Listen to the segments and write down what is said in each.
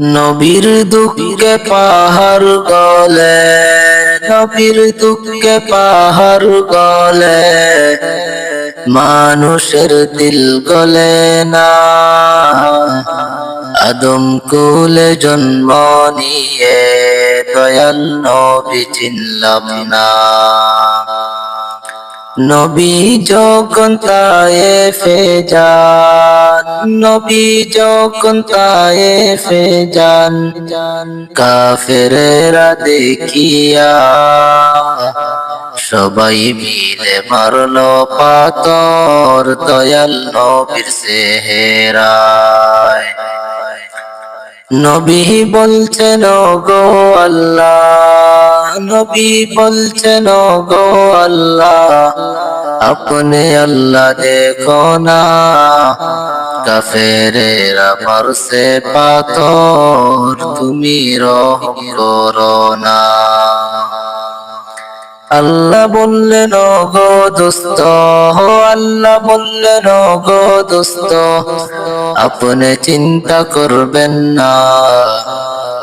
নবীর দুঃখে পাহাড় গলে, নবীর দুঃখে পাহাড় গলে, মানুষের দিল গলে না। আদম কুলে জন্ম নিয়ে দয়াল নবী চিনলাম না। নবী যখন তায়ে ফেজান, নবী যখন তায়ে ফেজান, কাফেরেরা দেখিয়া সবাই মিলে মারলো পাতর দয়াল নবীর সেহেরায় নবী বলছেন গো আল্লাহ নবী বলছেন গো আল্লাহ, আপনি আল্লাহ দেখো না। কাফেরেরা মারছে পাথর, তুমি রহম করো না। আল্লাহ বললেন গো দোস্ত আল্লাহ বললেন গো দোস্ত, আপনি চিন্তা করবেন না।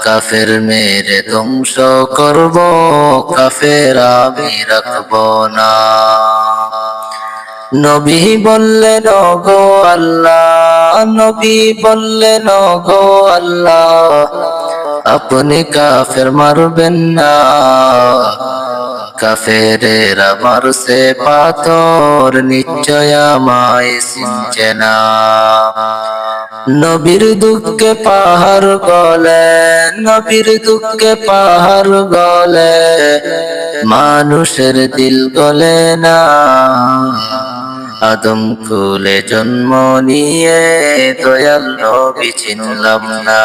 কাফের মেরে ধ্বংস করব, কাফের আমি রাখব না। নবী বললেন গো আল্লাহ, নবী বললেন গো আল্লাহ, আপনি কাফের মারবেন না। কাফেরেরা মারছে পাথর নিশ্চয় আমায় চিনছে না। নবীর দুঃখে পাহাড় গলে, নবীর দুঃখে পাহাড় গলে, মানুষের দিল গলে না। আদম কুলে জন্ম নিয়ে দয়াল নবী না।